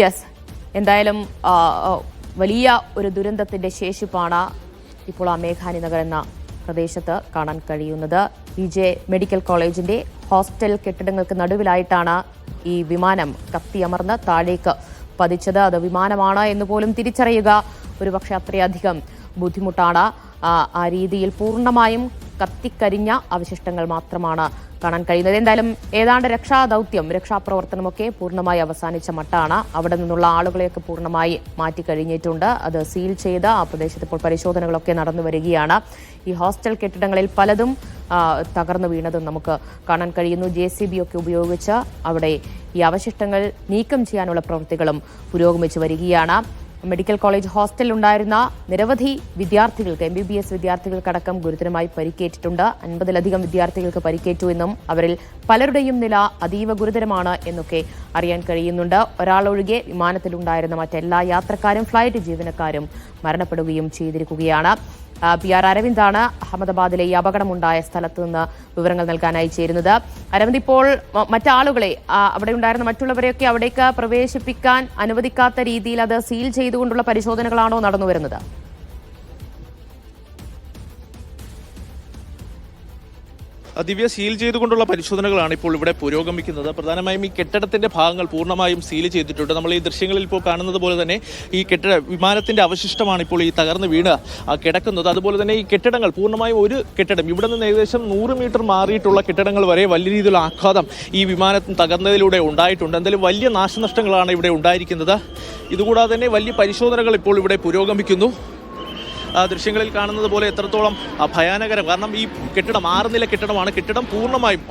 Yes എന്തായാലും വലിയ ഒരു ദുരന്തത്തിന്റെ ശേഷിപ്പാണ് ഇപ്പോൾ ആ മേഘാനി നഗർ എന്ന പ്രദേശത്ത് കാണാൻ കഴിയുന്നത്. ബി ജെ മെഡിക്കൽ കോളേജിന്റെ ഹോസ്റ്റൽ കെട്ടിടങ്ങൾക്ക് നടുവിലായിട്ടാണ് ഈ വിമാനം കത്തിയമർന്ന് താഴേക്ക് പതിച്ചത്. അത് വിമാനമാണ് എന്ന് പോലും തിരിച്ചറിയുക ഒരുപക്ഷെ അത്രയധികം ബുദ്ധിമുട്ടാണ്. ആ രീതിയിൽ പൂർണമായും കത്തിക്കരിഞ്ഞ അവശിഷ്ടങ്ങൾ മാത്രമാണ് കാണാൻ കഴിയുന്നത്. എന്തായാലും ഏതാണ്ട് രക്ഷാദൗത്യം രക്ഷാപ്രവർത്തനമൊക്കെ പൂർണമായി അവസാനിച്ച മട്ടാണ്. അവിടെ നിന്നുള്ള ആളുകളെയൊക്കെ പൂർണമായി മാറ്റി കഴിഞ്ഞിട്ടുണ്ട്. അത് സീൽ ചെയ്ത് ആ പ്രദേശത്ത് ഇപ്പോൾ പരിശോധനകളൊക്കെ നടന്നു വരികയാണ്. ഈ ഹോസ്റ്റൽ കെട്ടിടങ്ങളിൽ പലതും തകർന്നു വീണതും നമുക്ക് കാണാൻ കഴിയുന്നു. ജെ സി ബി ഒക്കെ ഉപയോഗിച്ച് അവിടെ ഈ അവശിഷ്ടങ്ങൾ നീക്കം ചെയ്യാനുള്ള പ്രവൃത്തികളും പുരോഗമിച്ചു വരികയാണ്. മെഡിക്കൽ കോളേജ് ഹോസ്റ്റലിൽ ഉണ്ടായിരുന്ന നിരവധി വിദ്യാർത്ഥികൾക്ക് എം ബി ബി എസ് വിദ്യാർത്ഥികൾക്കടക്കം ഗുരുതരമായി പരിക്കേറ്റിട്ടുണ്ട്. അൻപതിലധികം വിദ്യാർത്ഥികൾക്ക് പരിക്കേറ്റു എന്നും അവരിൽ പലരുടെയും നില അതീവ ഗുരുതരമാണ് എന്നൊക്കെ അറിയാൻ കഴിയുന്നുണ്ട്. ഒരാളൊഴികെ വിമാനത്തിലുണ്ടായിരുന്ന മറ്റെല്ലാ യാത്രക്കാരും ഫ്ലൈറ്റ് ജീവനക്കാരും മരണപ്പെടുകയും ചെയ്തിരിക്കുകയാണ്. പി ആർ അരവിന്ദാണ് അഹമ്മദാബാദിലെ ഈ അപകടമുണ്ടായ സ്ഥലത്ത് നിന്ന് വിവരങ്ങൾ നൽകാനായി ചേരുന്നത്. അരവിന്ദ് ഇപ്പോൾ മറ്റാളുകളെ അവിടെ ഉണ്ടായിരുന്ന മറ്റുള്ളവരെയൊക്കെ അവിടേക്ക് പ്രവേശിപ്പിക്കാൻ അനുവദിക്കാത്ത രീതിയിൽ അത് സീൽ ചെയ്തുകൊണ്ടുള്ള പരിശോധനകളാണോ നടന്നു വരുന്നത് ദിവ്യ സീൽ ചെയ്തുകൊണ്ടുള്ള പരിശോധനകളാണ് ഇപ്പോൾ ഇവിടെ പുരോഗമിക്കുന്നത്. പ്രധാനമായും ഈ കെട്ടിടത്തിന്റെ ഭാഗങ്ങൾ പൂർണമായും സീൽ ചെയ്തിട്ടുണ്ട്. നമ്മൾ ഈ ദൃശ്യങ്ങളിൽ ഇപ്പോൾ കാണുന്നത് പോലെ തന്നെ ഈ കെട്ടിട വിമാനത്തിന്റെ അവശിഷ്ടമാണ് ഇപ്പോൾ ഈ തകർന്ന് വീണ് കിടക്കുന്നത്. അതുപോലെ തന്നെ ഈ കെട്ടിടങ്ങൾ പൂർണമായും ഒരു കെട്ടിടം. ഇവിടെ നിന്ന് ഏകദേശം നൂറ് മീറ്റർ മാറിയിട്ടുള്ള കെട്ടിടങ്ങൾ വരെ വലിയ രീതിയിലുള്ള ആഘാതം ഈ വിമാനത്തിന് തകർന്നതിലൂടെ ഉണ്ടായിട്ടുണ്ട്. എന്തായാലും വലിയ നാശനഷ്ടങ്ങളാണ് ഇവിടെ ഉണ്ടായിരിക്കുന്നത്. ഇതുകൂടാതെ തന്നെ വലിയ പരിശോധനകൾ ഇപ്പോൾ ഇവിടെ പുരോഗമിക്കുന്നു. ദൃശ്യങ്ങളിൽ കാണുന്നത് പോലെ എത്രത്തോളം ഭയാനകരം. കാരണം ഈ കെട്ടിടം ആറ് നില കെട്ടിടമാണ്. കെട്ടിടം പൂർണമായും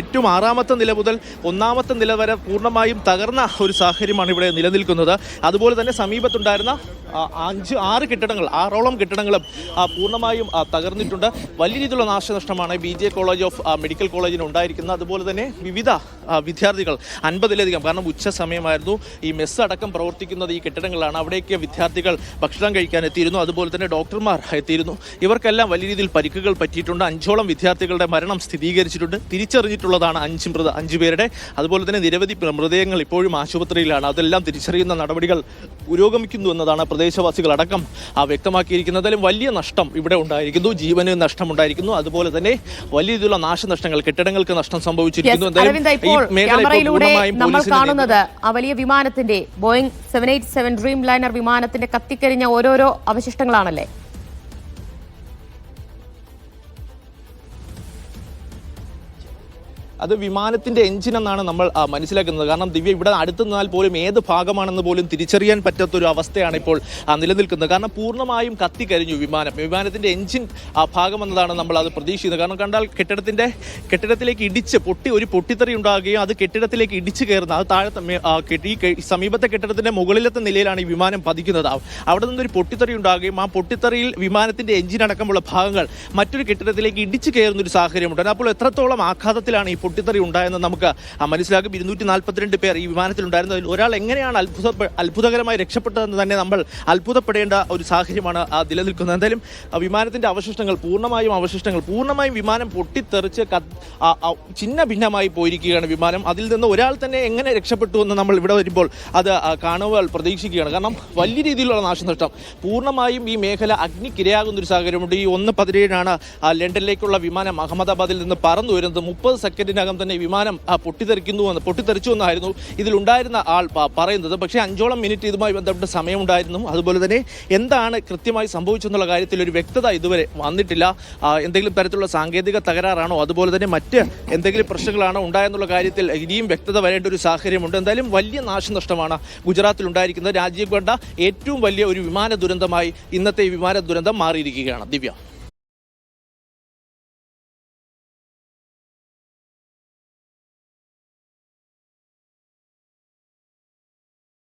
ഏറ്റവും ആറാമത്തെ നില മുതൽ ഒന്നാമത്തെ നില വരെ പൂർണമായും തകർന്ന ഒരു സാഹചര്യമാണ് ഇവിടെ നിലനിൽക്കുന്നത്. അതുപോലെ തന്നെ സമീപത്തുണ്ടായിരുന്ന അഞ്ച് ആറ് കെട്ടിടങ്ങൾ ആറോളം കെട്ടിടങ്ങളും പൂർണമായും തകർന്നിട്ടുണ്ട്. വലിയ രീതിയിലുള്ള നാശനഷ്ടമാണ് B J college of medical കോളേജിന് ഉണ്ടായിരിക്കുന്നത്. അതുപോലെ തന്നെ വിവിധ വിദ്യാർത്ഥികൾ അൻപതിലധികം കാരണം ഉച്ച സമയമായിരുന്നു. ഈ മെസ്സ് അടക്കം പ്രവർത്തിക്കുന്നത് ഈ കെട്ടിടങ്ങളാണ്. അവിടേക്ക് വിദ്യാർത്ഥികൾ ഭക്ഷണം കഴിക്കാൻ എത്തിയിരുന്നു. അതുപോലെ തന്നെ ഡോക്ടർമാർ എത്തിയിരുന്നു. ഇവർക്കെല്ലാം വലിയ രീതിയിൽ പരിക്കുകൾ പറ്റിയിട്ടുണ്ട്. അഞ്ചോളം വിദ്യാർത്ഥികളുടെ മരണം സ്ഥിരീകരിച്ചിട്ടുണ്ട്. തിരിച്ചറിഞ്ഞിട്ടുള്ളതാണ് അഞ്ച് മൃത അഞ്ചു പേരുടെ. അതുപോലെ തന്നെ നിരവധി മൃതദേഹങ്ങൾ ഇപ്പോഴും ആശുപത്രിയിലാണ്. അതെല്ലാം തിരിച്ചറിയുന്ന നടപടികൾ പുരോഗമിക്കുന്നു എന്നതാണ് പ്രദേശവാസികൾ അടക്കം ആ വ്യക്തമാക്കിയിരിക്കുന്നത് അതിലും വലിയ നഷ്ടം ഇവിടെ ഉണ്ടായിരിക്കുന്നു. ജീവന് നഷ്ടമുണ്ടായിരിക്കുന്നു. അതുപോലെ തന്നെ വലിയ രീതിയിലുള്ള നാശനഷ്ടങ്ങൾ കെട്ടിടങ്ങൾക്ക് നഷ്ടം സംഭവിച്ചിരിക്കുന്നു നമ്മൾ കാണുന്നത് ആ വലിയ വിമാനത്തിന്റെ Boeing seven eight seven dream liner വിമാനത്തിന്റെ കത്തിക്കരിഞ്ഞ ഓരോരോ അവശിഷ്ടങ്ങളാണല്ലേ അത് വിമാനത്തിന്റെ എഞ്ചിൻ എന്നാണ് നമ്മൾ മനസ്സിലാക്കുന്നത്. കാരണം ദിവ്യ ഇവിടെ അടുത്ത് നിന്നാൽ പോലും ഏത് ഭാഗമാണെന്ന് പോലും തിരിച്ചറിയാൻ പറ്റാത്തൊരു അവസ്ഥയാണ് ഇപ്പോൾ നിലനിൽക്കുന്നത്. കാരണം പൂർണമായും കത്തിക്കരിഞ്ഞു വിമാനം. വിമാനത്തിന്റെ എഞ്ചിൻ ആ, ഭാഗമെന്നതാണ് നമ്മൾ അത് പ്രതീക്ഷിക്കുന്നത്. കാരണം കണ്ടാൽ കെട്ടിടത്തിന്റെ കെട്ടിടത്തിലേക്ക് ഇടിച്ച് പൊട്ടി ഒരു പൊട്ടിത്തെറി ഉണ്ടാകുകയും അത് കെട്ടിടത്തിലേക്ക് ഇടിച്ച് കയറുന്ന അത് കെട്ടി- ഈ സമീപത്തെ കെട്ടിടത്തിന്റെ മുകളിലത്തെ നിലയിലാണ് ഈ വിമാനം പതിക്കുന്നത്. അവ- അവിടെ നിന്നൊരു പൊട്ടിത്തെറി ഉണ്ടാകുകയും ആ പൊട്ടിത്തെറിയിൽ വിമാനത്തിന്റെ എഞ്ചിൻ അടക്കമുള്ള ഭാഗങ്ങൾ മറ്റൊരു കെട്ടിടത്തിലേക്ക് ഇടിച്ച് കയറുന്ന ഒരു സാഹചര്യമുണ്ട്. അപ്പോൾ എത്രത്തോളം ആഘാതത്തിലാണ് ഈ പൊട്ടിത്തെറി ഉണ്ടായെന്ന് നമുക്ക് മനസ്സിലാക്കും ഇരുന്നൂറ്റി നാൽപ്പത്തിരണ്ട് പേർ ഈ വിമാനത്തിലുണ്ടായിരുന്നതിൽ ഒരാൾ എങ്ങനെയാണ് അത്ഭുത അത്ഭുതകരമായി രക്ഷപ്പെട്ടതെന്ന് തന്നെ നമ്മൾ അത്ഭുതപ്പെടേണ്ട ഒരു സാഹചര്യമാണ് നിലനിൽക്കുന്നത്. എന്തായാലും ആ വിമാനത്തിന്റെ അവശിഷ്ടങ്ങൾ പൂർണമായും അവശിഷ്ടങ്ങൾ പൂർണമായും വിമാനം പൊട്ടിത്തെറിച്ച് ചിന്ന ഭിന്നമായി പോയിരിക്കുകയാണ് വിമാനം. അതിൽ നിന്ന് ഒരാൾ തന്നെ എങ്ങനെ രക്ഷപ്പെട്ടു എന്ന് നമ്മൾ ഇവിടെ വരുമ്പോൾ അത് കാണുവൽ പ്രതീക്ഷിക്കുകയാണ്. കാരണം വലിയ രീതിയിലുള്ള നാശനഷ്ടം. പൂർണമായും ഈ മേഖല അഗ്നിക്കിരയാകുന്ന ഒരു സാഹചര്യമുണ്ട്. ഈ ഒന്ന് പതിനേഴിനാണ് ലണ്ടനിലേക്കുള്ള വിമാനം അഹമ്മദാബാദിൽ നിന്ന് പറന്നു വരുന്നത് മുപ്പത് സെക്കൻഡിനകം തന്നെ വിമാനം പൊട്ടിത്തെറിക്കുന്നു എന്ന് പൊട്ടിത്തെറിച്ചു എന്നായിരുന്നു ഇതിലുണ്ടായിരുന്ന ആൾ പറയുന്നത്. പക്ഷേ അഞ്ചോളം മിനിറ്റ് ഇതുമായി ബന്ധപ്പെട്ട് സമയമുണ്ടായിരുന്നു. അതുപോലെ തന്നെ എന്താണ് കൃത്യമായി സംഭവിച്ചെന്നുള്ള കാര്യത്തിൽ ഒരു വ്യക്തത ഇതുവരെ വന്നിട്ടില്ല. എന്തെങ്കിലും തരത്തിലുള്ള സാങ്കേതിക തകരാറാണോ? അതുപോലെ തന്നെ മറ്റ് എന്തെങ്കിലും പ്രശ്നങ്ങളാണോ ഉണ്ടായെന്നുള്ള കാര്യത്തിൽ ഇനിയും വ്യക്തത വരേണ്ട ഒരു സാഹചര്യമുണ്ട്. എന്തായാലും വലിയ നാശനഷ്ടമാണ് ഗുജറാത്തിൽ ഉണ്ടായിരിക്കുന്നത്. രാജ്യം കണ്ട ഏറ്റവും വലിയ ഒരു വിമാന ദുരന്തമായി ഇന്നത്തെ വിമാന ദുരന്തം മാറിയിരിക്കുകയാണ്. ദിവ്യ.